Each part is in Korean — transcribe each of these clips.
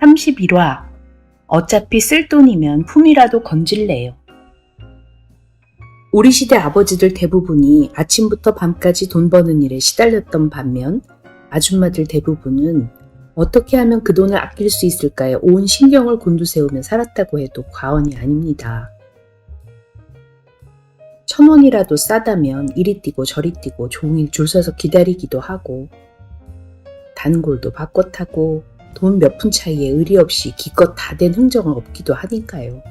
31화 어차피 쓸 돈이면 품이라도 건질래요. 우리 시대 아버지들 대부분이 아침부터 밤까지 돈 버는 일에 시달렸던 반면 아줌마들 대부분은 어떻게 하면 그 돈을 아낄 수 있을까에 온 신경을 곤두세우며 살았다고 해도 과언이 아닙니다. 천 원이라도 싸다면 이리 뛰고 저리 뛰고 종일 줄 서서 기다리기도 하고 단골도 바꿔 타고 돈 몇 푼 차이에 의리 없이 기껏 다된 흥정은 없기도 하니까요.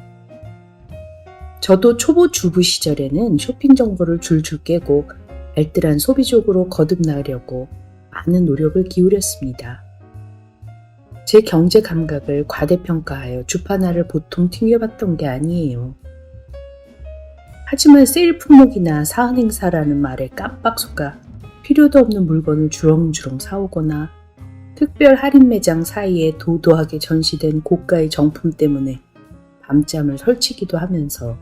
저도 초보 주부 시절에는 쇼핑 정보를 줄줄 깨고 알뜰한 소비족으로 거듭나려고 많은 노력을 기울였습니다. 제 경제 감각을 과대평가하여 주파나를 보통 튕겨봤던 게 아니에요. 하지만 세일 품목이나 사은 행사라는 말에 깜빡 속아 필요도 없는 물건을 주렁주렁 사오거나 특별 할인 매장 사이에 도도하게 전시된 고가의 정품 때문에 밤잠을 설치기도 하면서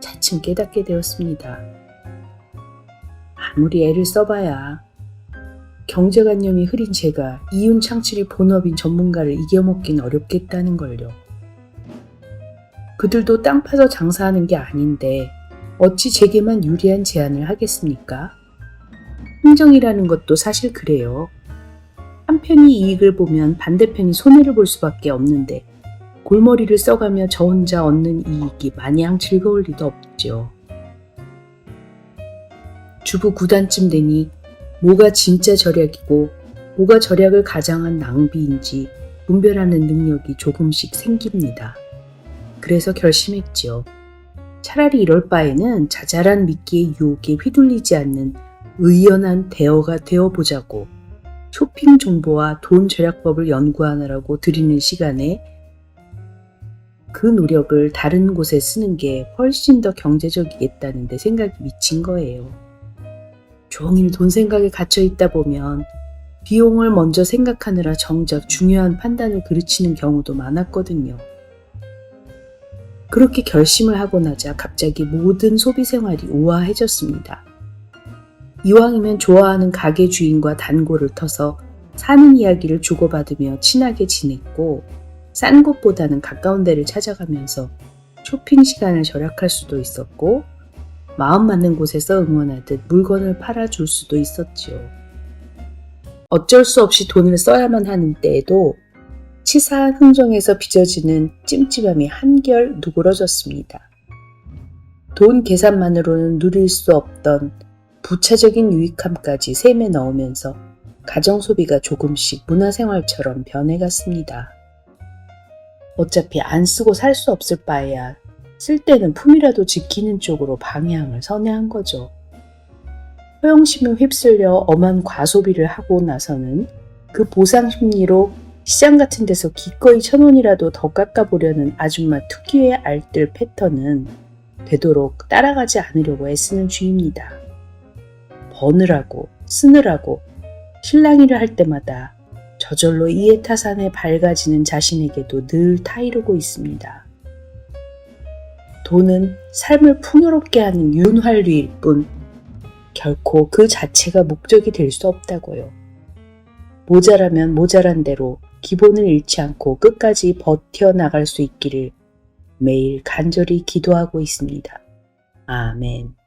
차츰 깨닫게 되었습니다. 아무리 애를 써봐야 경제관념이 흐린 제가 이윤 창출이 본업인 전문가를 이겨먹긴 어렵겠다는 걸요. 그들도 땅 파서 장사하는 게 아닌데 어찌 제게만 유리한 제안을 하겠습니까? 흥정이라는 것도 사실 그래요. 한편이 이익을 보면 반대편이 손해를 볼 수밖에 없는데 골머리를 써가며 저 혼자 얻는 이익이 마냥 즐거울 리도 없죠. 주부 9단쯤 되니 뭐가 진짜 절약이고 뭐가 절약을 가장한 낭비인지 분별하는 능력이 조금씩 생깁니다. 그래서 결심했지요. 차라리 이럴 바에는 자잘한 미끼의 유혹에 휘둘리지 않는 의연한 대어가 되어보자고 쇼핑 정보와 돈 절약법을 연구하느라고 들이는 시간에 그 노력을 다른 곳에 쓰는 게 훨씬 더 경제적이겠다는데 생각이 미친 거예요. 종일 돈 생각에 갇혀 있다 보면 비용을 먼저 생각하느라 정작 중요한 판단을 그르치는 경우도 많았거든요. 그렇게 결심을 하고 나자 갑자기 모든 소비 생활이 우아해졌습니다. 이왕이면 좋아하는 가게 주인과 단골을 터서 사는 이야기를 주고받으며 친하게 지냈고 싼 곳보다는 가까운 데를 찾아가면서 쇼핑 시간을 절약할 수도 있었고 마음 맞는 곳에서 응원하듯 물건을 팔아줄 수도 있었지요. 어쩔 수 없이 돈을 써야만 하는 때에도 치사한 흥정에서 빚어지는 찜찜함이 한결 누그러졌습니다. 돈 계산만으로는 누릴 수 없던 부차적인 유익함까지 셈에 넣으면서 가정 소비가 조금씩 문화생활처럼 변해갔습니다. 어차피 안 쓰고 살 수 없을 바에야 쓸 때는 품이라도 지키는 쪽으로 방향을 선회한 거죠. 허영심에 휩쓸려 엄한 과소비를 하고 나서는 그 보상 심리로 시장 같은 데서 기꺼이 천 원이라도 더 깎아보려는 아줌마 특유의 알뜰 패턴은 되도록 따라가지 않으려고 애쓰는 중입니다. 버느라고 쓰느라고 실랑이를 할 때마다 저절로 이해타산에 밝아지는 자신에게도 늘 타이르고 있습니다. 돈은 삶을 풍요롭게 하는 윤활유일 뿐 결코 그 자체가 목적이 될 수 없다고요. 모자라면 모자란 대로 기본을 잃지 않고 끝까지 버텨나갈 수 있기를 매일 간절히 기도하고 있습니다. 아멘.